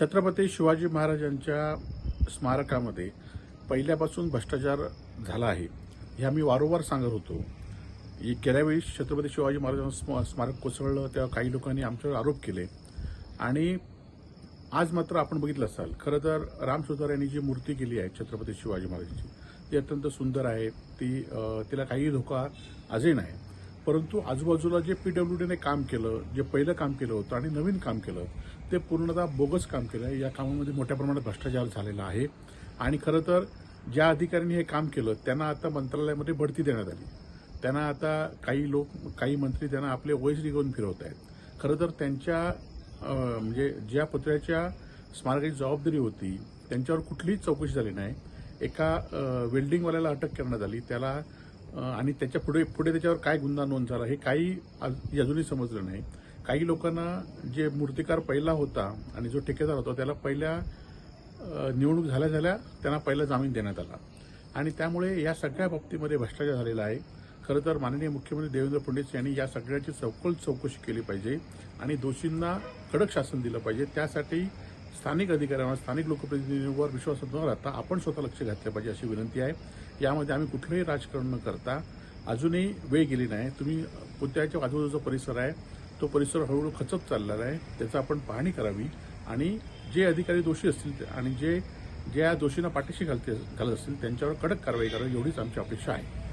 छत्रपती शिवाजी महाराजांच्या स्मारकामध्ये पहिल्यापासून भ्रष्टाचार झाला आहे. हे आम्ही वारंवार सांगत होतो. गेल्या वेळी छत्रपती शिवाजी महाराजांचं स्म- स्मारक कोसळलं तेव्हा काही लोकांनी आमच्यावर आरोप केले. आणि आज मात्र आपण बघितलं असाल खरं तर राम सुतार यांनी जी मूर्ती केली आहे छत्रपती शिवाजी महाराजांची ती अत्यंत सुंदर आहे. ती तिला काही धोका आजही नाही. परंतु आजूबाजूला जे पीडब्ल्यूडीने काम केलं जे पहिलं काम केलं होतं आणि नवीन काम केलं ते पूर्णतः बोगस काम केलं आहे. या कामामध्ये मोठ्या प्रमाणात भ्रष्टाचार झालेला आहे. आणि खरं तर ज्या अधिकाऱ्यांनी हे काम केलं त्यांना आता मंत्रालयामध्ये बढती देण्यात आली. त्यांना आता काही लोक काही मंत्री त्यांना आपले वयस घेऊन फिरवत आहेत. खरं तर त्यांच्या म्हणजे ज्या पत्र्याच्या स्मारकाची जबाबदारी होती त्यांच्यावर कुठलीच चौकशी झाली नाही. एका वेल्डिंगवाल्याला अटक करण्यात आली. त्याला आणि त्याच्या पुढे पुढे त्याच्यावर काय गुन्हा नोंद झाला हे काही अजूनही समजलं नाही. काही लोकांना जे मूर्तिकार पहिला होता आणि जो ठेकेदार होता त्याला पहिल्या निवडणूक झाल्या झाल्या त्यांना पहिला जामीन देण्यात आला. आणि त्यामुळे या सगळ्या बाबतीमध्ये भ्रष्टाचार झालेला आहे. खरं तर माननीय मुख्यमंत्री देवेंद्र फडणवीस यांनी या सगळ्याची सखोल चौकशी केली पाहिजे आणि दोषींना कडक शासन दिलं पाहिजे. त्यासाठी स्थानिक अधिकाऱ्यांवर स्थानिक लोकप्रतिनिधींवर विश्वास न राहता आपण स्वतः लक्ष घातलं पाहिजे अशी विनंती आहे. यामध्ये आम्ही कुठलंही राजकारण न करता अजूनही वेळ गेली नाही. तुम्ही पुत्याच्या आजूबाजूचा परिसर आहे तो परिसर हळूहळू खचत चाललेला आहे. त्याचा आपण पाहणी करावी आणि जे अधिकारी दोषी असतील आणि जे ज्या दोषींना पाठीशी घालते घालत असतील त्यांच्यावर कडक कारवाई करावी एवढीच आमची अपेक्षा आहे.